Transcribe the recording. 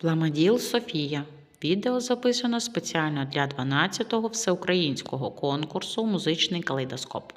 Пламаділ Софія. Відео записано спеціально для 12-го всеукраїнського конкурсу Музичний калейдоскоп.